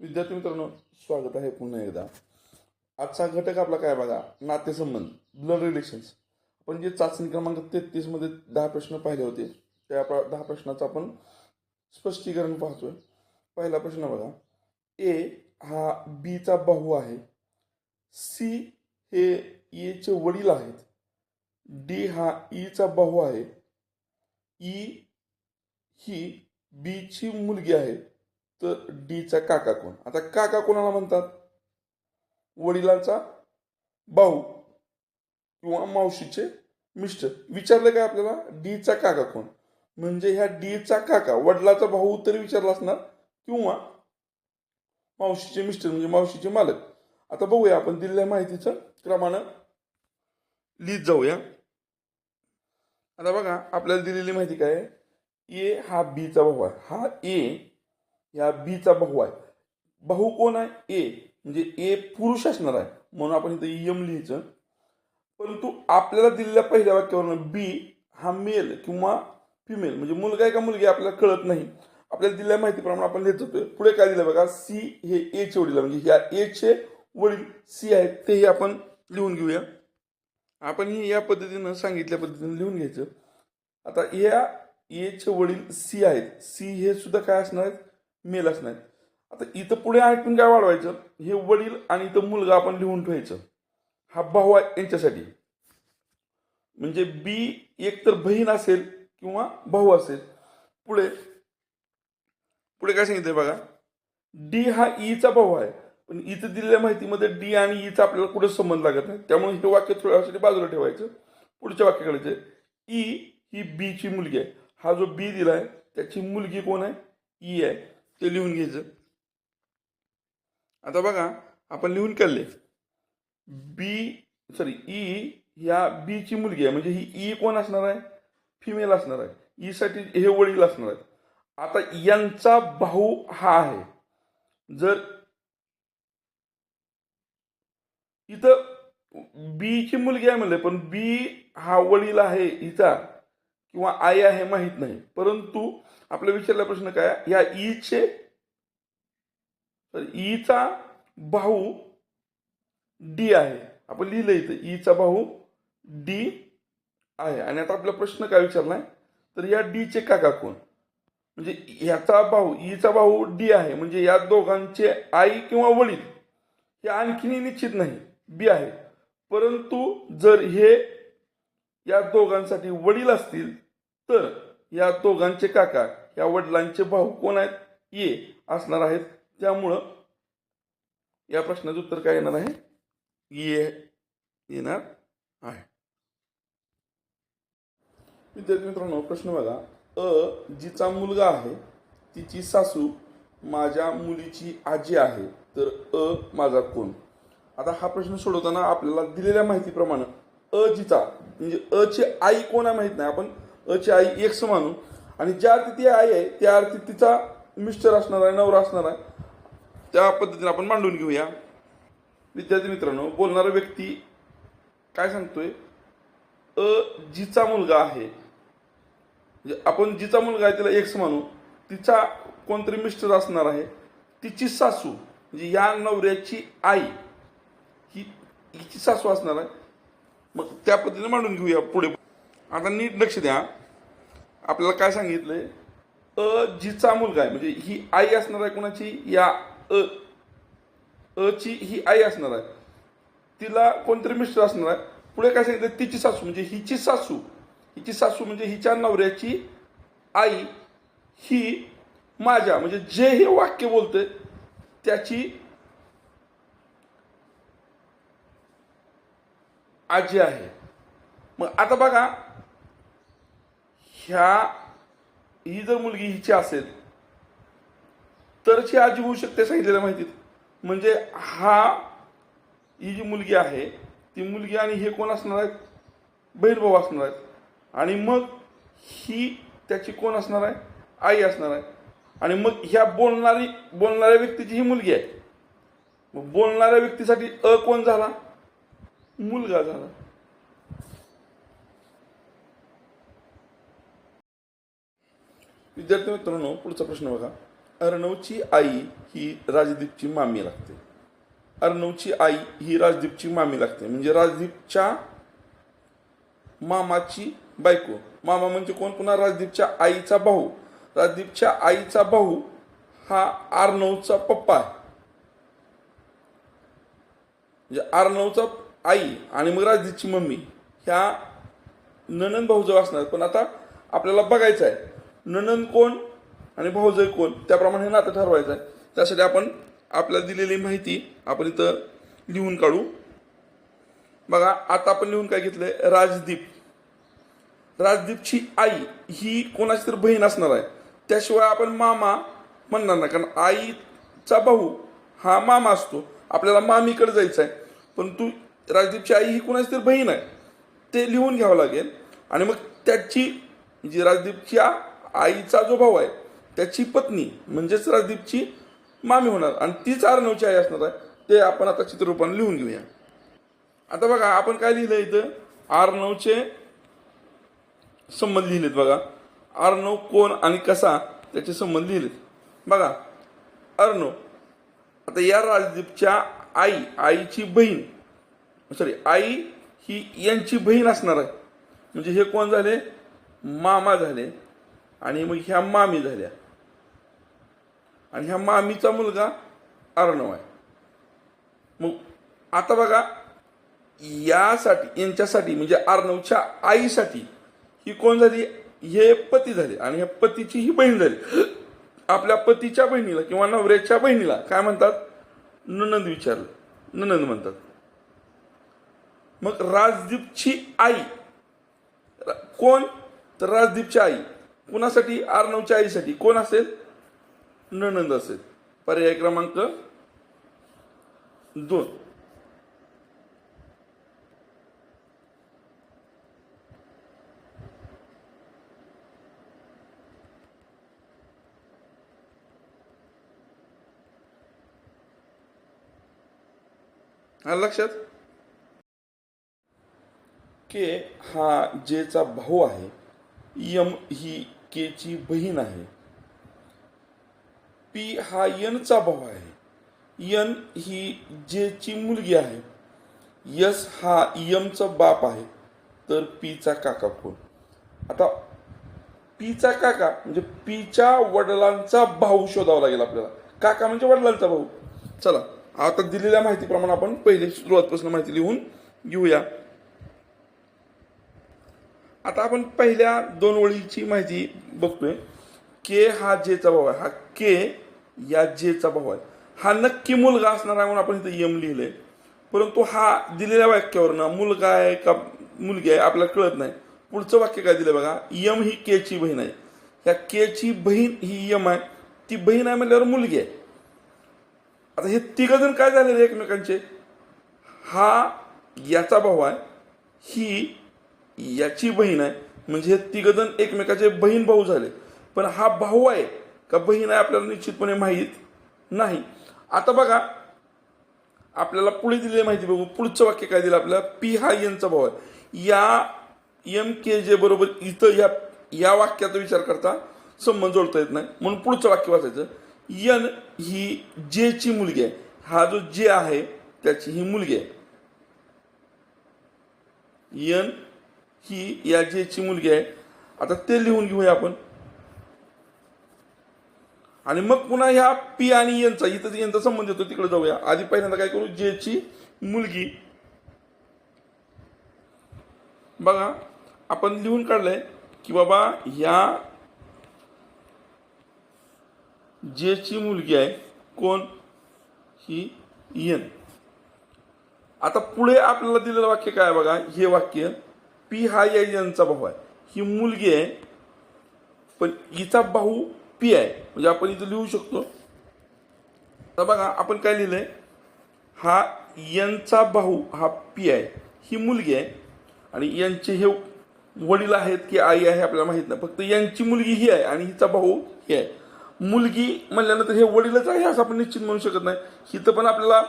विद्यार्थी मित्रांनो स्वागत आहे पुन्हा एकदा. आजचा घटक आपला काय बघा? नातेसंबंध ब्लड रिलेशन्स आपण जे चाचणी क्रमांक तेहतीसमध्ये दहा प्रश्न पाहिले होते त्या दहा प्रश्नाचं आपण स्पष्टीकरण पाहतोय. पहिला प्रश्न बघा. ए हा बीचा भाऊ आहे. सी हे एचे वडील आहेत. डी हा e ईचा भाऊ आहे. ई ही बीची मुलगी आहे. तर डीचा काका कोण? आता काका कोणाला म्हणतात? वडिलांचा भाऊ किंवा मावशीचे मिस्टर. विचारलं काय आपल्याला? डीचा काका कोण? म्हणजे ह्या डीचा काका वडिलाचा भाऊ तरी विचारला असणार किंवा मावशीचे मिस्टर म्हणजे मावशीचे मालक. आता बघूया आपण दिलेल्या माहितीचं क्रमानं लिहित जाऊया. आता बघा आपल्याला दिलेली माहिती काय आहे? ए हा बीचा भाऊ आहे. हा ए या बीचा भाऊ आहे. भाऊ कोण आहे? ए म्हणजे ए पुरुष असणार आहे. म्हणून आपण इथं यम लिहायचं. परंतु आपल्याला दिलेल्या पहिल्या वाक्यावरनं बी हा मेल किंवा फिमेल म्हणजे मुलगा आहे का मुलगी आपल्याला कळत नाही. आपल्याला दिलेल्या माहितीप्रमाणे आपण लिहित होतो. पुढे काय दिलं बघा? सी हे एचे वडील म्हणजे ह्या एचे वडील सी आहेत. तेही आपण लिहून घेऊया. आपण ही या पद्धतीनं सांगितल्या पद्धतीनं लिहून घ्यायचं. आता या एचे वडील सी आहेत. सी हे सुद्धा काय असणार आहेत? मेलाच नाही आता इथं पुढे ऐकून काय वाढवायचं? हे वडील आणि इथं मुलगा आपण लिहून ठेवायचं. हा भाऊ आहे यांच्यासाठी. म्हणजे बी एक तर बहीण असेल किंवा भाऊ असेल. पुढे पुढे काय सांगितलं बघा? डी हा ईचा भाऊ आहे. पण इथं दिलेल्या माहितीमध्ये डी आणि ईचा आपल्याला कुठे संबंध लागत नाही. त्यामुळे हे वाक्य थोड्यासाठी बाजूला ठेवायचं. पुढच्या वाक्याकडे ई ही बीची मुलगी आहे. हा जो बी दिला आहे त्याची मुलगी कोण आहे? ई आहे. ते लिहून घ्यायचं. आता बघा आपण लिहून काढले. बी सॉरी ई ह्या बीची मुलगी आहे. म्हणजे ही ई कोण असणार आहे? फिमेल असणार आहे. ई साठी हे वडील असणार आहेत. आता यांचा भाऊ हा आहे. जर इथं बीची मुलगी आहे म्हणले पण बी हा वडील आहे हिचा किंवा आई आहे माहीत नाही. परंतु आपल्या विचारला प्रश्न काय? या ईचे तर ईचा भाऊ डी आहे. आपण लिहिलं इथं ईचा भाऊ डी आहे. आणि आता आपला प्रश्न काय विचारलाय? तर या डीचे काका कोण? म्हणजे ह्याचा भाऊ ईचा भाऊ डी आहे. म्हणजे या दोघांचे आई किंवा वडील हे आणखीनही निश्चित नाही. बी आहे. परंतु जर हे या दोघांसाठी वडील असतील तर या दोघांचे काका या वडिलांचे भाऊ कोण आहेत? ये असणार आहेत. त्यामुळं या प्रश्नाचं उत्तर काय येणार आहे? ये येणार आहे. विद्यार्थी मित्रांनो प्रश्न बघा. अ जिचा मुलगा आहे तिची सासू माझ्या मुलीची आजी आहे तर अ माझा कोण? आता हा प्रश्न सोडवताना आपल्याला दिलेल्या माहितीप्रमाणे अ जिचा म्हणजे अ ची आई कोण आहे माहीत नाही. आपण अची आई एक्स मानू आणि ज्या अर्थी ती आई आहे त्या अर्थी तिचा मिस्टर असणार आहे नवरा असणार आहे. त्या पद्धतीने आपण मांडून घेऊया. विद्यार्थी मित्रांनो बोलणारा व्यक्ती काय सांगतोय? अ जिचा मुलगा आहे. म्हणजे आपण जिचा मुलगा आहे तिला एक्स मानू तिचा कोणतरी मिस्टर असणार आहे. तिची सासू म्हणजे या नवऱ्याची आई ही हिची सासू असणार आहे. मग त्या पद्धतीने मांडून घेऊया पुढे. आता नीट लक्ष द्या. आपल्याला काय सांगितलंय? अ जिचा मुलगा आहे. म्हणजे ही आई असणार आहे कोणाची? या अ अची ही आई असणार आहे. तिला कोणतरी मिस्टर असणार आहे. पुढे काय सांगितलं तिची सासू. म्हणजे हिची सासू. हिची सासू म्हणजे हिच्या नवऱ्याची आई ही माझ्या म्हणजे जे हे वाक्य बोलते त्याची आजी आहे. मग आता बघा ह्या ही जर मुलगी हिची असेल तरची ही आजी होऊ शकते सांगितलेल्या माहितीत. म्हणजे हा ही जी मुलगी आहे ती मुलगी आणि हे कोण असणार आहेत? बहीण भाऊ असणार आहेत. आणि मग ही त्याची कोण असणार आहे? आई असणार आहे. आणि मग ह्या बोलणारी बोलणाऱ्या व्यक्तीची ही मुलगी आहे. मग बोलणाऱ्या व्यक्तीसाठी अ कोण झाला? मुलगा झाला. विद्यार्थी मित्रांनो पुढचा प्रश्न बघा. अर्णवची आई ही राजदीपची मामी लागते. अर्णवची आई ही राजदीपची मामी लागते. म्हणजे राजदीपच्या मामाची बायको. मामा म्हणजे कोण? पुन्हा राजदीपच्या आईचा भाऊ. राजदीपच्या आईचा भाऊ हा आर्नवचा पप्पा आहे. म्हणजे आर्नवचा आई आणि मग राजदीपची मम्मी ह्या ननंद भाऊजवळ असणार. पण आता आपल्याला बघायचं आहे. ननंद कोण आणि भाऊजय कोण? त्याप्रमाणे हे नातं ठरवायचं आहे. त्यासाठी आपण आपल्याला दिलेली माहिती आपण इथं लिहून काढू. बघा आता आपण लिहून काय घेतलंय? राजदीप. राजदीपची आई ही कोणाची तर बहीण असणार आहे. त्याशिवाय आपण मामा म्हणणार नाही कारण आईचा भाऊ हा मामा असतो. आपल्याला मामीकडे जायचं आहे. परंतु राजदीपची आई ही कोणाची तर बहीण आहे. ते लिहून घ्यावं लागेल. आणि मग त्याची जी राजदीपच्या आईचा जो भाऊ आहे त्याची पत्नी म्हणजेच राजदीपची मामी होणार. आणि तीच अर्णवची आई असणार आहे. ते आपण आता चित्ररूपाने लिहून घेऊया. आता बघा आपण काय लिहिलं इथं? अर्णवचे संबंध लिहिलेत बघा. अर्णव कोण आणि कसा त्याचे संबंध लिहिलेत. बघा अर्णव आता या राजदीपच्या आई आईची बहीण सॉरी आई ही यांची बहीण असणार आहे. म्हणजे हे कोण झाले? मामा झाले. आणि मग ह्या मामी झाल्या. आणि ह्या मामीचा मुलगा अर्णव आहे. मग आता बघा यासाठी यांच्यासाठी म्हणजे अर्णवच्या आईसाठी ही कोण झाली? हे पती झाले आणि ह्या पतीची ही बहीण झाली. आपल्या पतीच्या बहिणीला किंवा नवऱ्याच्या बहिणीला काय म्हणतात? ननंद विचारलं. ननंद म्हणतात. मग राजदीपची आई कोण? तर राजदीपची आई. कुणासाठी? अर्णवच्या आईसाठी. कोण असेल? ननंद असेल. पर्याय क्रमांक दोन. लक्षात? के हा जेचा भाऊ आहे यम ही केची बहीण आहे. पी हा यनचा भाऊ आहे. यन ही जेची मुलगी आहे. यस हा यमचा बाप आहे. तर पीचा काका कोण? आता पीचा काका म्हणजे पीच्या वडिलांचा भाऊ शोधावा लागेल आपल्याला. काका म्हणजे वडिलांचा भाऊ. चला आता दिलेल्या माहितीप्रमाणे आपण पहिले सुरुवातपासून माहिती लिहून घेऊया. आता आपण पहिल्या दोन ओळीची माहिती बघतोय. के हा जेचा भाऊ आहे. हा के या जेचा भाऊ आहे. हा नक्की मुलगा असणार आहे म्हणून आपण इथं यम लिहिलंय. परंतु हा दिलेल्या वाक्यावरनं मुलगा आहे का मुलगी आहे आपल्याला कळत नाही. पुढचं वाक्य काय दिलं बघा. यम ही केची बहीण आहे. ह्या केची बहीण ही यम आहे. ती बहीण आहे म्हणल्यावर मुलगी आहे. आता हे तिघ जण काय झालेले एकमेकांचे? हा याचा भाऊ आहे. ही याची बहीण आहे. म्हणजे हे तिघ एकमेकाचे बहीण भाऊ झाले. पण हा भाऊ आहे का बहीण आहे आपल्याला निश्चितपणे माहीत नाही. आता बघा आपल्याला पुढे दिलेली माहिती बघू. पुढचं वाक्य काय दिलं आपल्याला? पी हा यांचा भाऊ आहे. या एम के जे बरोबर इथं या या वाक्याचा विचार करता संबंध जोडता येत नाही. म्हणून पुढचं वाक्य वाचायचं. यन ही जेची मुलगी आहे. हा जो जे आहे त्याची ही मुलगी आहे. यन ही या जेची मुलगी आहे आता ते लिहून घेऊया आपण. आणि मग पुन्हा ह्या पी आणि यांचा इथं यांचा संबंध येतो तिकडे जाऊया. आधी पहिल्यांदा काय करू? जेची मुलगी. बघा आपण लिहून काढलंय की बाबा ह्या जेची मुलगी आहे कोण? ही येन आता पुढे आपल्याला दिलेलं वाक्य काय बघा? हे वाक्य. पी हा या यांचा भाऊ आहे. ही मुलगी आहे पण हिचा भाऊ पी आहे. म्हणजे आपण इथं लिहू शकतो. तर बघा आपण काय लिहिलंय? हा यांचा भाऊ हा पी आहे. ही मुलगी आहे. आणि यांचे हे वडील आहेत की आई आहे आपल्याला माहीत नाही. फक्त यांची मुलगी ही आहे आणि हिचा भाऊ ही आहे. मुलगी म्हणल्यानंतर हे वडीलच आहे असं आपण निश्चित म्हणू शकत नाही. हिथं पण आपल्याला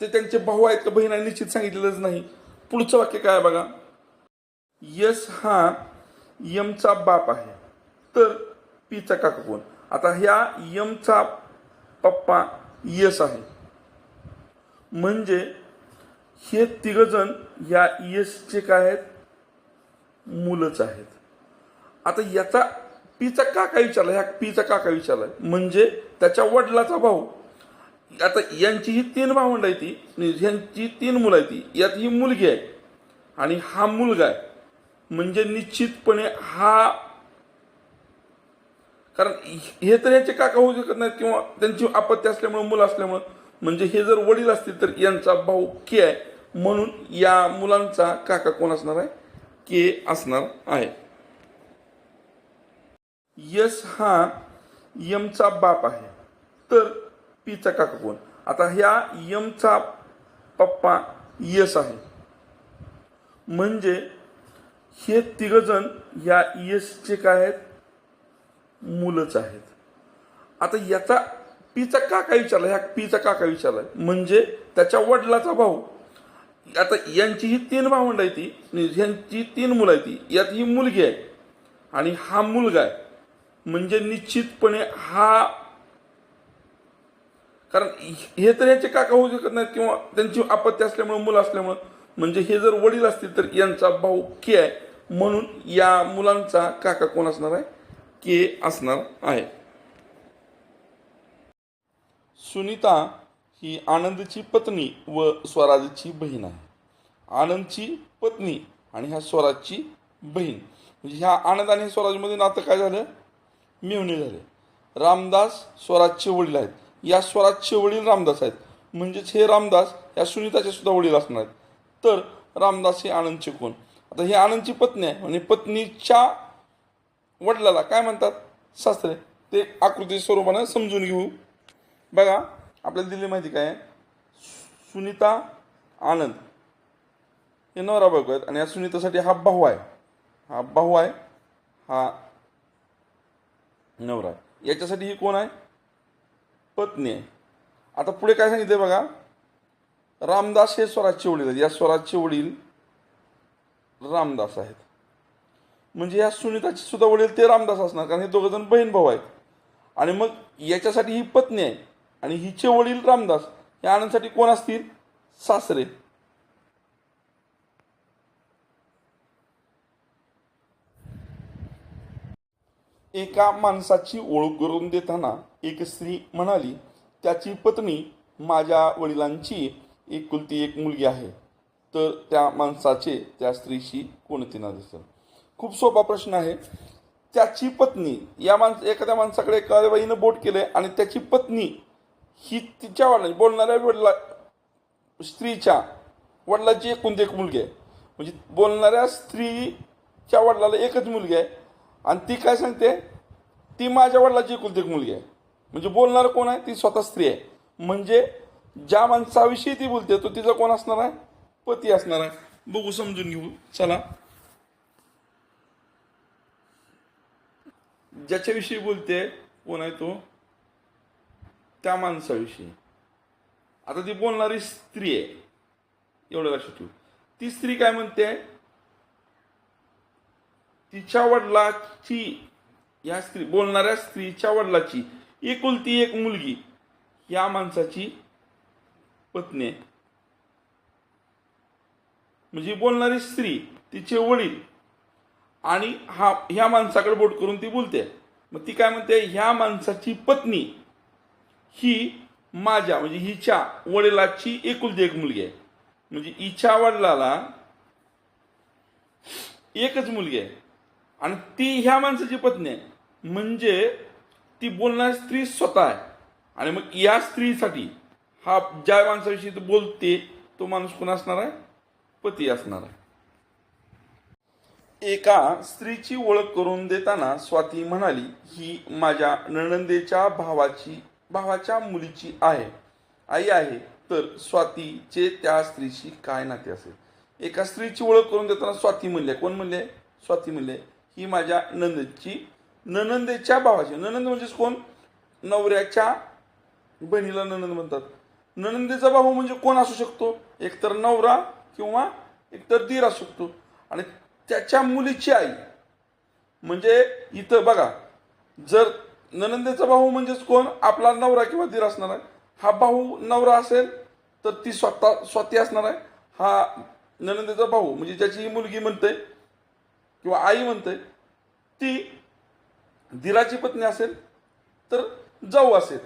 ते त्यांचे भाऊ आहेत का बहीण आहे निश्चित सांगितलेलंच नाही. पुढचं वाक्य काय बघा? यस हा यमचा बाप आहे. तर पीचा काका कोण? आता ह्या यमचा पप्पा यस आहे. म्हणजे हे तिघजण ह्या यसचे काय आहेत? मुलंच आहेत. आता याचा पीचा काका विचारला ह्या पीचा काका विचारला म्हणजे त्याच्या वडिलाचा भाऊ. आता यांची ही तीन भावंड आहे ती ह्यांची तीन मुलं आहे ती यात ही मुलगी आहे आणि हा मुलगा आहे. म्हणजे निश्चितपणे हा कारण हे तर याचे काका होऊ शकत नाहीत किंवा त्यांची आपत्ती असल्यामुळे मुलं असल्यामुळं. म्हणजे हे जर वडील असतील तर यांचा भाऊ के आहे. म्हणून या मुलांचा काका कोण असणार आहे? के असणार आहे. यस हा यमचा बाप आहे. तर पीचा काका कोण? आता ह्या यमचा पप्पा यस आहे. म्हणजे हे तिघजण या यसचे काय आहेत? मुलंच आहेत. आता याचा पीचा काका विचारला ह्या पीचा काका विचारला म्हणजे त्याच्या वडिलाचा भाऊ. आता यांची ही तीन भावंड आहे ती ह्यांची तीन मुलं आहे ती. यात ही मुलगी आहे आणि हा मुलगा आहे. म्हणजे निश्चितपणे हा कारण हे तर याचे काका होऊ शकत नाहीत किंवा त्यांची आपत्ती असल्यामुळं मुलं असल्यामुळं म्हणजे हे जर वडील असतील तर यांचा भाऊ के आहे. म्हणून या मुलांचा काका कोण असणार आहे? के असणार आहे. सुनीता ही आनंदची पत्नी व स्वराजची बहीण आहे. आनंदची पत्नी आणि ह्या स्वराजची बहीण. म्हणजे ह्या आनंद आणि स्वराजमध्ये नातं काय झालं? मिळवणे झाले. रामदास स्वराजचे वडील आहेत. या स्वराजचे वडील रामदास आहेत. म्हणजेच हे रामदास या सुनीताचे सुद्धा वडील असणार आहेत. तर रामदास हे आनंदचे कोण? आता ही आनंदची पत्नी आहे आणि पत्नीच्या वडिलाला काय म्हणतात? सासरे ते आकृती स्वरूपानं समजून घेऊ. बघा आपल्याला दिली माहिती काय आहे? सुनीता आनंद. हे नवरा बायको आहेत आणि या सुनीतासाठी हा भाऊ आहे. हा भाऊ आहे हा नवरा आहे. याच्यासाठी ही कोण आहे? पत्नी आहे. आता पुढे काय सांगितलं बघा? रामदास हे स्वराजचे वडील आहेत. या स्वराजचे वडील रामदास आहेत. म्हणजे या सुनीताचे सुद्धा वडील ते रामदास असणार कारण हे दोघं जण बहीण भाऊ आहेत. आणि मग याच्यासाठी ही पत्नी आहे आणि हिचे वडील रामदास. या आनंदसाठी कोण असतील? सासरे. एका माणसाची ओळख करून देताना एक स्त्री म्हणाली त्याची पत्नी माझ्या वडिलांची एकुलती एक मुलगी आहे. तर त्या माणसाचे त्या स्त्रीशी कोणते ना दिसेल खूप सोपा प्रश्न आहे. त्याची पत्नी या माणस एखाद्या माणसाकडे एखाद्या बोट केलं आणि त्याची पत्नी ही तिच्या वडिलांची बोलणाऱ्या वडिला स्त्रीच्या वडिलाची एकूण एक मुलगी आहे. म्हणजे बोलणाऱ्या स्त्रीच्या वडिलाला एकच मुलगी आहे. आणि ती काय सांगते? ती माझ्या वडिलाची एकुलती एक मुलगी आहे. म्हणजे बोलणारं कोण आहे? ती स्वतः स्त्री आहे. म्हणजे ज्या माणसाविषयी ती बोलते तो तिचा कोण असणार आहे? पती असणार आहे. बघू समजून घेऊ. चला. ज्याच्याविषयी बोलते कोण आहे तो? त्या माणसाविषयी. आता ती बोलणारी स्त्री आहे. एवढं लक्षात ठेवू. ती स्त्री काय म्हणते? तिच्या वडिलाची या स्त्री बोलणाऱ्या स्त्रीच्या वडिलाची एकुलती एक मुलगी या माणसाची पत्नी. आहे म्हणजे बोलणारी स्त्री तिचे वडील. आणि हा ह्या माणसाकडे बोट करून ती बोलते. मग ती काय म्हणते ह्या माणसाची पत्नी ही माझ्या म्हणजे हिच्या वडिलाची एकुलती एक मुलगी आहे. म्हणजे हिच्या वडिलाला एकच मुलगी आहे. आणि ती ह्या माणसाची पत्नी आहे. म्हणजे ती बोलणारी स्त्री स्वतः आहे. आणि मग या स्त्रीसाठी हा ज्या माणसाविषयी तू बोलते तो माणूस कोण असणार आहे? पती असणार आहे. एका स्त्रीची ओळख करून देताना स्वाती म्हणाली ही माझ्या नणंदेच्या भावाची भावाच्या मुलीची आहे. आई आहे. तर स्वातीचे त्या स्त्रीशी काय नाते असेल? एका स्त्रीची ओळख करून देताना स्वाती म्हणले कोण म्हणले? स्वाती म्हणले ही माझ्या नंदची ननंदेच्या भावाची. ननंद म्हणजेच कोण? नवऱ्याच्या बहिणीला ननंद म्हणतात. ननंदेचा भाऊ म्हणजे कोण असू शकतो? एकतर नवरा किंवा एकतर दीर असू शकतो. आणि त्याच्या मुलीची आई. म्हणजे इथं बघा जर ननंदेचा भाऊ म्हणजेच कोण? आपला नवरा किंवा दीर असणार आहे. हा भाऊ नवरा असेल तर ती स्वतः स्वती असणार आहे. हा ननंदेचा भाऊ म्हणजे ज्याची ही मुलगी म्हणते किंवा आई म्हणते ती दिराची पत्नी असेल तर जाऊ असेल.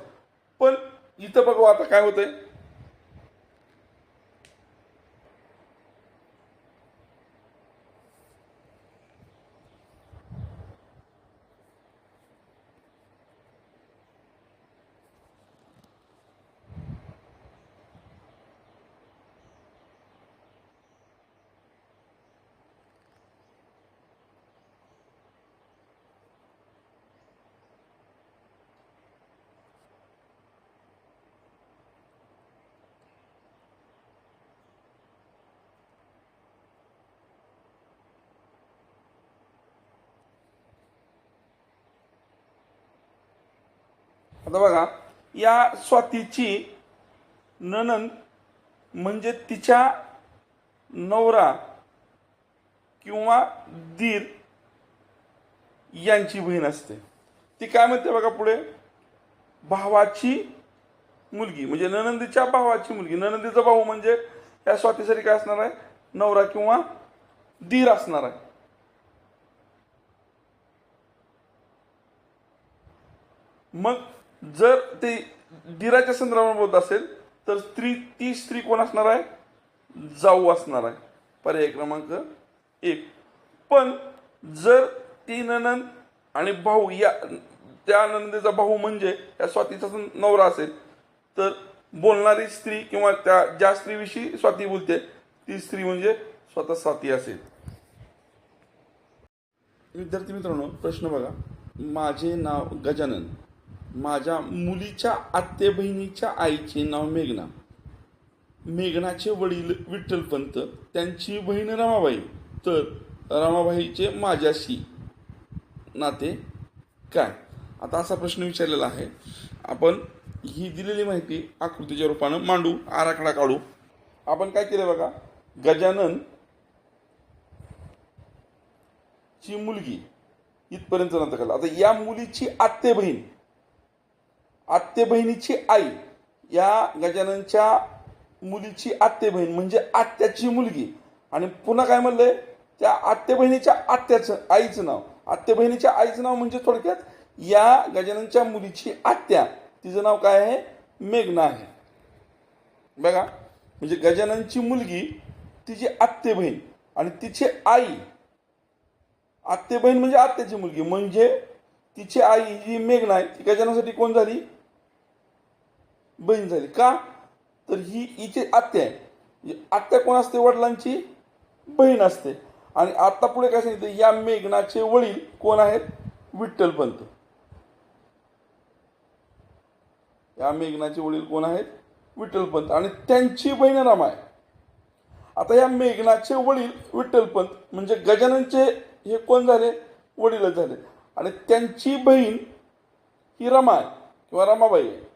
पण इथं बघू आता काय होतंय. आता बघा या स्वातीची ननंद म्हणजे तिच्या नवरा किंवा दीर यांची बहीण असते. ती काय म्हणते बघा पुढे? भावाची मुलगी म्हणजे ननंदीच्या भावाची मुलगी. ननंदीचा भाऊ म्हणजे या स्वातीसाठी काय असणार आहे? नवरा किंवा दीर असणार आहे. मग जर ते दिराच्या संदर्भात बोलत असेल तर स्त्री ती स्त्री कोण असणार आहे? जाऊ असणार आहे. पर्याय क्रमांक एक. पण जर ती ननंद आणि भाऊ या त्या नंदेचा भाऊ म्हणजे या स्वातीचा नवरा असेल तर बोलणारी स्त्री किंवा त्या ज्या स्त्रीविषयी स्वाती बोलते ती स्त्री म्हणजे स्वतः स्वाती असेल. विद्यार्थी मित्रांनो प्रश्न बघा. माझे नाव गजानन. माझ्या मुलीच्या आत्ते बहिणीच्या आईचे नाव मेघना. मेघनाचे वडील विठ्ठलपंत त्यांची बहीण रमाबाई तर रमाबाईचे माझ्याशी नाते काय? आता असा प्रश्न विचारलेला आहे. आपण ही दिलेली माहिती आकृतीच्या रूपानं मांडू आराखडा काढू. आपण काय केलं बघा? गजानन ची मुलगी इथपर्यंत नंतर आता या मुलीची आत्ते बहीण आत्ते बहिणीची आई या गजाननच्या मुलीची आत्ते बहीण म्हणजे आत्याची मुलगी. आणि पुन्हा काय म्हणलंय? त्या आत्ते बहिणीच्या आत्याचं आईचं नाव. आत्ते बहिणीच्या आईचं नाव म्हणजे थोडक्यात या गजाननच्या मुलीची आत्या. तिचं नाव काय आहे? मेघना आहे. बघा म्हणजे गजाननची मुलगी तिची आत्ते बहीण आणि तिची आई. आत्ते बहीण म्हणजे आत्याची मुलगी. म्हणजे तिची आई जी मेघना आहे ती गजाननसाठी कोण झाली? बहीण झाली. का? तर ही हिची आत्या आहे. म्हणजे आत्या कोण असते? वडिलांची बहीण असते. आणि आत्ता पुढे काय सांगितलं? या मेघनाचे वडील कोण आहेत? विठ्ठलपंत या मेघनाचे वडील कोण आहेत? विठ्ठलपंत आणि त्यांची बहीण रमा आहे. आता या मेघनाचे वडील विठ्ठलपंत म्हणजे गजाननचे हे कोण झाले? वडीलच झाले. आणि त्यांची बहीण ही रमा आहे किंवा रमाबाई आहे.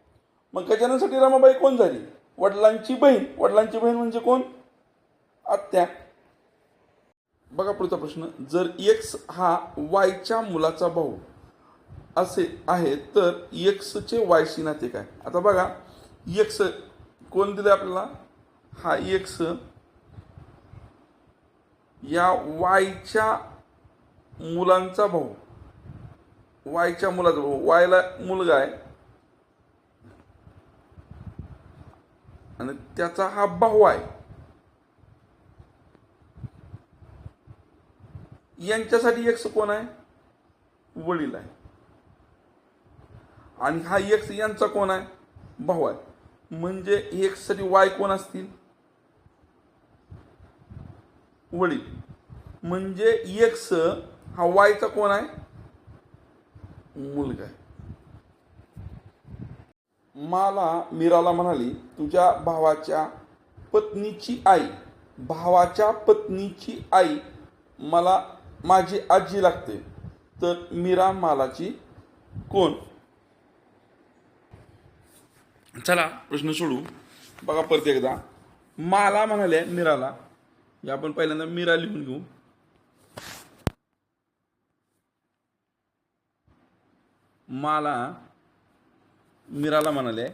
मग गजाननसाठी रमाबाई कोण झाली? वडिलांची बहीण. वडिलांची बहीण म्हणजे कोण? आत्या. बघा पुढचा प्रश्न. जर एक्स हा वायच्या मुलाचा भाऊ असे आहे तर एक्सचे वायशी नाते काय? आता बघा एक्स कोण दिले आपल्याला? हा एक्स या वायच्या मुलांचा भाऊ. वायच्या मुलाचा भाऊ. वायला मुलगा आहे आणि त्याचा हा भाऊ आहे. यांच्यासाठी एक्स कोण आहे? वडील आहे. आणि हा एक्स यांचा कोण आहे? भाऊ आहे. म्हणजे एक्ससाठी वाय कोण असतील? वडील. म्हणजे एक्स हा वायचा कोण आहे? मुलगा आहे. मला मीराला म्हणाली तुझ्या भावाच्या पत्नीची आई भावाच्या पत्नीची आई मला माझी आजी लागते. तर मीरा मालाची कोण? चला प्रश्न सोडू. बघा परत एकदा. माला म्हणाले मीराला. हे आपण पहिल्यांदा मीरा लिहून घेऊ. माला मीराला म्हणाले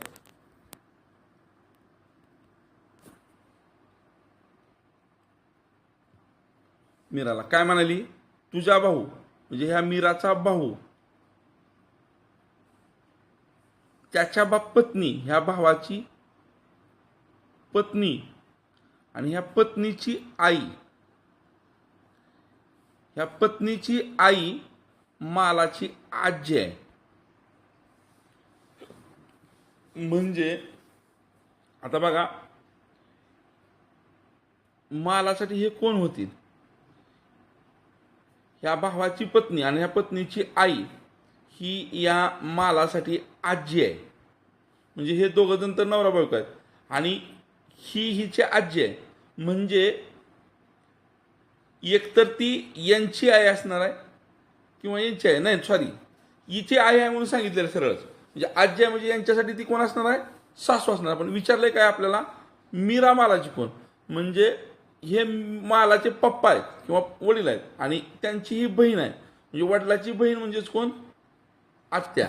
मीराला काय म्हणाली? तुझा भाऊ म्हणजे ह्या मीराचा भाऊ त्याच्या बाप पत्नी ह्या भावाची पत्नी आणि ह्या पत्नीची आई ह्या पत्नीची आई मालाची आजी आहे. म्हणजे आता बघा मालासाठी हे कोण होतील? ह्या भावाची पत्नी आणि ह्या पत्नीची आई ही या मालासाठी आजी आहे. म्हणजे हे दोघं जण तर नवरा बायको आहेत. आणि ही हिची आजी आहे. म्हणजे एकतर ती यांची आई असणार आहे किंवा यांची आहे नाही सॉरी हिची आई आहे म्हणून सांगितलेलं सरळच. म्हणजे आजी आहे म्हणजे यांच्यासाठी ती कोण असणार आहे? सासू असणार. पण विचारलंय काय आपल्याला? मीरा मालाची कोण? म्हणजे हे मालाचे पप्पा आहेत किंवा वडील आहेत आणि त्यांची ही बहीण आहे. म्हणजे वडिलाची बहीण म्हणजेच कोण? आत्या.